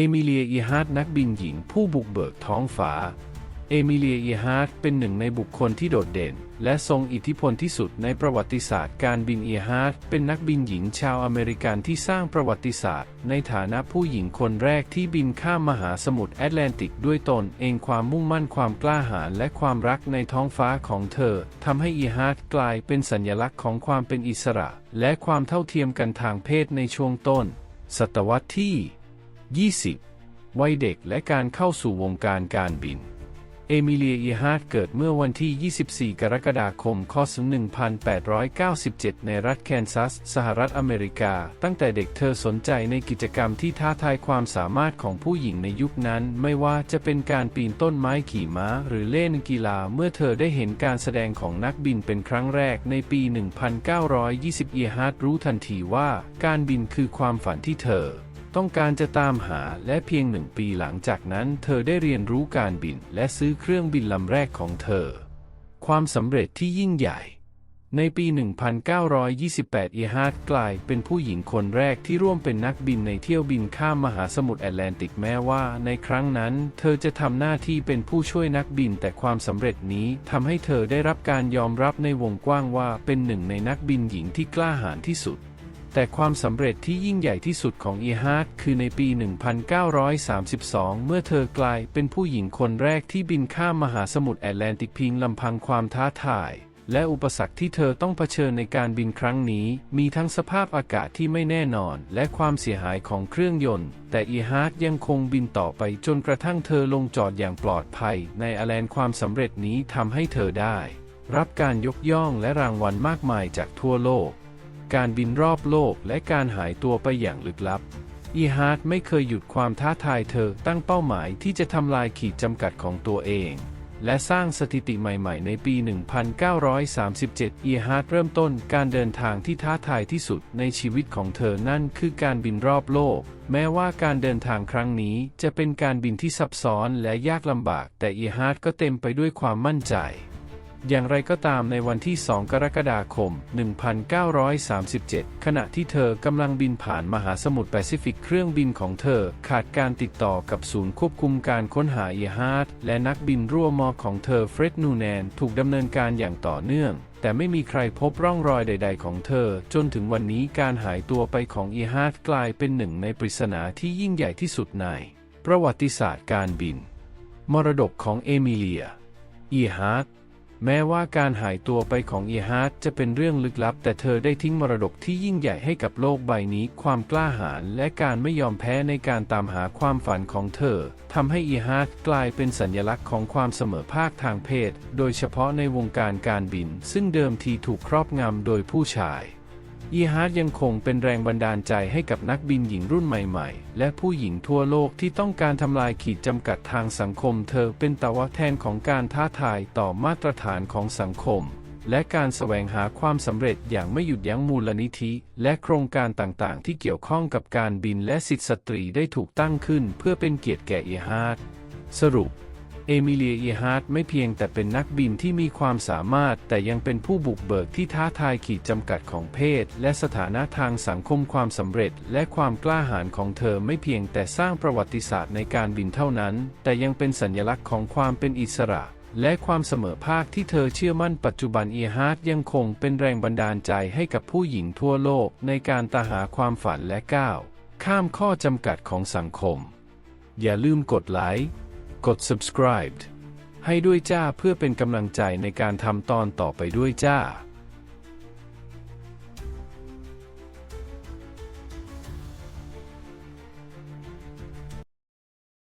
เอมิเลียอีฮาร์ดนักบินหญิงผู้บุกเบิกท้องฟ้า เอมิเลียอีฮาร์ดเป็นหนึ่งในบุคคลที่โดดเด่น และทรงอิทธิพลที่สุดในประวัติศาสตร์การบินอีฮาร์ดเป็นนักบินหญิงชาวอเมริกันที่สร้างประวัติศาสตร์ ในฐานะผู้หญิงคนแรกที่บินข้ามมหาสมุทรแอตแลนติกด้วยตนเองความมุ่งมั่นความกล้าหาญและความรักในท้องฟ้าของเธอทำให้อีฮาร์ดกลายเป็นสัญลักษณ์ของความเป็นอิสระ และความเท่าเทียมกันทางเพศในช่วงต้น ศตวรรษที่ 20 วัยเด็กและการเข้าสู่วงการการบิน เอมิเลียอีฮาร์ดเกิดเมื่อวันที่ 24 กรกฎาคม คศ 1897 ในรัฐแคนซัส สหรัฐอเมริกา ตั้งแต่เด็กเธอสนใจในกิจกรรมที่ท้าทายความสามารถของผู้หญิงในยุคนั้น ไม่ว่าจะเป็นการปีนต้นไม้ขี่ม้า หรือเล่นกีฬา เมื่อเธอได้เห็นการแสดงของนักบินเป็นครั้งแรกในปี 1920 อีฮาร์ดรู้ทันทีว่า การบินคือความฝันที่เธอ ต้องการจะตามหาและเพียงหนึ่งปีหลังจากนั้น เธอได้เรียนรู้การบินและซื้อเครื่องบินลำแรกของเธอ ความสำเร็จที่ยิ่งใหญ่ ในปี 1928อีฮาร์ดกลายเป็นผู้หญิงคนแรกที่ร่วมเป็นนักบินในเที่ยวบินข้ามมหาสมุทรแอตแลนติกแม้ว่า ในครั้งนั้น เธอจะทำหน้าที่เป็นผู้ช่วยนักบินแต่ความสำเร็จนี้ทำให้เธอได้รับการยอมรับในวงกว้างว่าเป็นหนึ่งในนักบินหญิงที่กล้าหาญที่สุด แต่ความสำเร็จที่ยิ่งใหญ่ที่สุดของอีฮาร์ดคือในปี 1932 เมื่อเธอกลายเป็นผู้หญิงคนแรกที่บินข้ามมหาสมุทรแอตแลนติกเพียงลำพังความท้าทาย และอุปสรรคที่เธอต้องเผชิญในการบินครั้งนี้ มีทั้งสภาพอากาศที่ไม่แน่นอน และความเสียหายของเครื่องยนต์ แต่อีฮาร์ดยังคงบินต่อไปจนกระทั่งเธอลงจอดอย่างปลอดภัย ในแอแลนด์ความสำเร็จนี้ทำให้เธอได้ รับการยกย่องและรางวัลมากมายจากทั่วโลก การบินรอบโลกและการหายตัวไปอย่างลึกลับ อีฮาร์ดไม่เคยหยุดความท้าทายเธอตั้งเป้าหมายที่จะทำลายขีดจำกัดของตัวเอง และสร้างสถิติใหม่ๆ ในปี 1937 อีฮาร์ดเริ่มต้นการเดินทางที่ท้าทายที่สุดในชีวิตของเธอนั่นคือการบินรอบโลก แม้ว่าการเดินทางครั้งนี้จะเป็นการบินที่ซับซ้อนและยากลำบาก แต่อีฮาร์ดก็เต็มไปด้วยความมั่นใจ อย่างไรก็ตามในวันที่ 2 กรกฎาคม 1937 ขณะที่เธอกำลังบินผ่านมหาสมุทรแปซิฟิกเครื่องบินของเธอ ขาดการติดต่อกับศูนย์ควบคุมการค้นหาเอฮาร์ดและนักบินร่วมอของเธอเฟร็ดนูแนนถูกดำเนินการอย่างต่อเนื่อง แต่ไม่มีใครพบร่องรอยใด ๆ ของเธอ จนถึงวันนี้การหายตัวไปของเอฮาร์ดกลายเป็นหนึ่งในปริศนาที่ยิ่งใหญ่ที่สุดใน ประวัติศาสตร์การบิน มรดกของเอมิเลียเอฮาร์ด แม้ว่าการหายตัวไปของเอฮาร์ดจะเป็นเรื่องลึกลับ แต่เธอได้ทิ้งมรดกที่ยิ่งใหญ่ให้กับโลกใบนี้ ความกล้าหาญและการไม่ยอมแพ้ในการตามหาความฝันของเธอทำให้เอฮาร์ดกลายเป็นสัญลักษณ์ของความเสมอภาคทางเพศ โดยเฉพาะในวงการการบิน ซึ่งเดิมทีถูกครอบงำโดยผู้ชาย อีฮาร์ดยังคงเป็นแรงบันดาลใจให้กับนักบินหญิงรุ่นใหม่ๆ และผู้หญิงทั่วโลกที่ต้องการทำลายขีดจำกัดทางสังคม เธอเป็นตะวะแทนของการท้าทายต่อมาตรฐานของสังคม และการแสวงหาความสำเร็จอย่างไม่หยุดยั้งมูลนิธิ และโครงการต่างๆ ที่เกี่ยวข้องกับการบินและสิทธิสตรีได้ถูกตั้งขึ้น เพื่อเป็นเกียรติแก่อีฮาร์ดสรุป เอมิเลียอีฮาร์ดไม่เพียงแต่เป็นนักบินที่มีความสามารถ แต่ยังเป็นผู้บุกเบิกที่ท้าทายขีดจำกัดของเพศ และสถานะทางสังคมความสำเร็จ และความกล้าหาญของเธอไม่เพียงแต่สร้างประวัติศาสตร์ในการบินเท่านั้น แต่ยังเป็นสัญลักษณ์ของความเป็นอิสระและความเสมอภาคที่เธอเชื่อมั่นปัจจุบันอีฮาร์ดยังคงเป็นแรงบันดาลใจให้กับผู้หญิงทั่วโลกในการตาหาความฝันและก้าว ข้ามข้อจำกัดของสังคม อย่าลืมกดไลค์ กด subscribe ให้ด้วยจ้าเพื่อเป็นกำลังใจในการทำตอนต่อไปด้วยจ้า